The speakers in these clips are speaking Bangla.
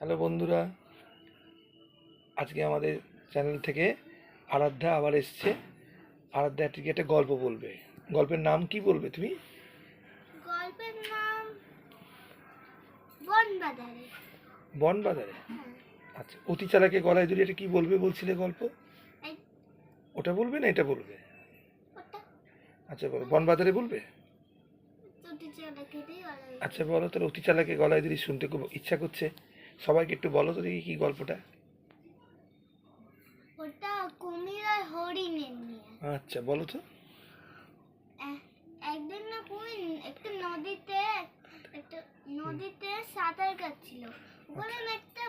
হ্যালো বন্ধুরা আজকে আমাদের চ্যানেল থেকে আরাধ্যা আবার এসছে। আরাধ্যা আজকে একটা গল্প বলবে। গল্পের নাম কি বলবে তুমি? গল্পের নাম বনবাদারে। বনবাজারে হ্যাঁ। আচ্ছা অতি চালাকে গলায় ধরে এটা কি বলবে বলছিলে গল্প? ওটা বলবে না এটা বলবে? আচ্ছা বলো বনবাজারে বলবে? আচ্ছা বলো তাহলে অতি চালাকে গলায় ধরে শুনতে খুব ইচ্ছা করছে। সবাইকে একটু বলো তো দেখি কি গল্পটা। ওটা কুমির আর হরিণের নিয়ে। আচ্ছা বলো তো। একদিন না কুমির একটা নদীতে একটা নদীতে সাঁতার কাটছিল। ওখানে না একটা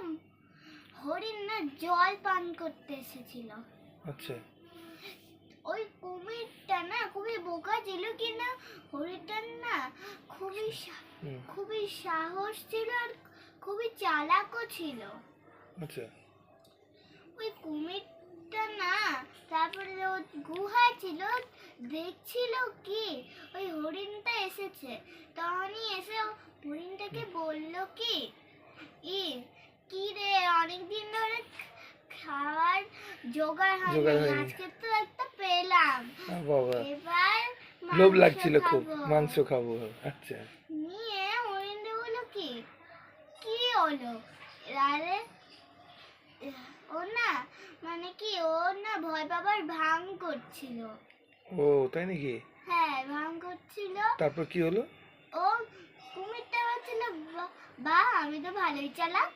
হরিণ না জল পান করতে এসেছিল। আচ্ছা। ওই কুমিরটা না খুবই বোকা ছিল কি না হরিণটার না খুবই খুবই সাহস ছিল আর খুবই চালাকও ছিল। আচ্ছা। ওই কুমিরটা না তারপরে ও গুহায় ছিল দেখছিল কি? ওই হরিণটা এসেছে। তখনই এসে হরিণটাকে বলল কি ই কি রে অনেকদিন ধরে খাওয়ার জোগাড় হয়নি। আজকে তো একটা পেলাম। এবার লোভ লাগছিল খুব মাংস খাব। আচ্ছা। নিয়ে হরিণটা বলল কি? কি হলো? আরে ও না মানে কি ও না ভয় পাবার ভাঙ করছিল। ও তাই নাকি? হ্যাঁ করছিল। তারপর কি হলো? ও কুমিরটা বলছিল "বাহ, বাহ আমি তো ভালোই চালাক।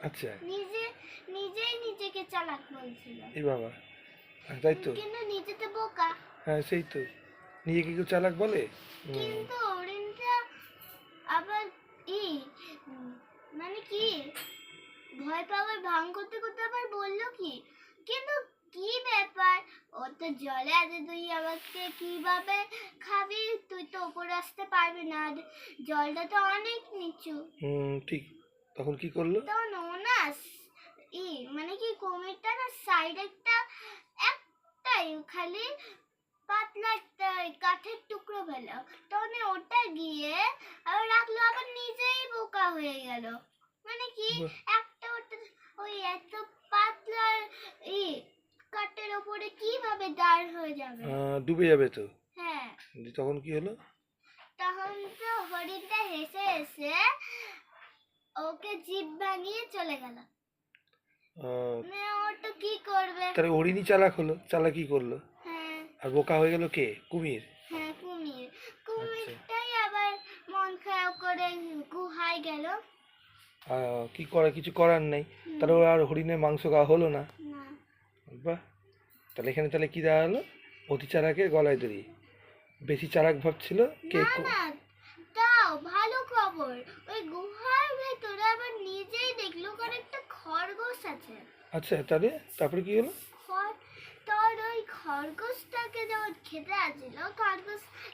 আচ্ছা। নিজে নিজেই নিজেকে চালাক বলছিল। বাবা তাই তো? কিন্তু নিজে তো বোকা। হ্যাঁ সেই তো। নিজেকে কেউ চালাক বলে? কিন্তু হরিণটা আবার ই মানে কি? ভয় পাওয়ার ভাঙ করতে করতে আবার বলল কি? কিন্তু কি ব্যাপার? ও তো জলে আছে তুই আমাকে কীভাবে খাবি? তুই তো উপরে আসতে পারবি না। জলটা তো অনেক নিচু। হুম ঠিক। তখন কি করল? তখন ও না ই মানে কি কুমিরটা না সাইড একটা একটাই খালি পাতলা কাঠের টুকরো পেল তখন ওটা গিয়ে আবার রাখল আবার নিজেই বোকা হয়ে গেল। মানে কি? একটা ওটা ওই এত পাতলা ই কাঠের ওপরে কীভাবে দাঁড় হয়ে যাবে? ডুবে যাবে তো? হ্যাঁ। তখন কি হলো? তখন তো হরিণটা হেসে হেসে ওকে জিভ ভাঙিয়ে চলে গেল। আহ, মানে ওটা কি করবে? তাহলে হরিণই চালাক হলো চালাকি করল। আর বোকা হয়ে গেল কে? কুমির? হ্যাঁ কুমির। কুমিরটাই আবার মন খারাপ করে গুহায় গেল। কি করা কিছু করার নেই। তাহলে ওর আর হরিণের মাংস খাওয়া হলো না? বাহ। তাহলে এখানে তাহলে কি হলো অতি চারাকে গলায় দড়ি। বেশি চালাক ভাবছিল কে? তাও ভালো খবর। ওই গুহার ভেতরে আবার নিজেই দেখল একটা খরগোশ আছে। আচ্ছা তাহলে তারপরে কি হলো? খরগোশটাকে যেমন খেতে আসছিল খরগোশ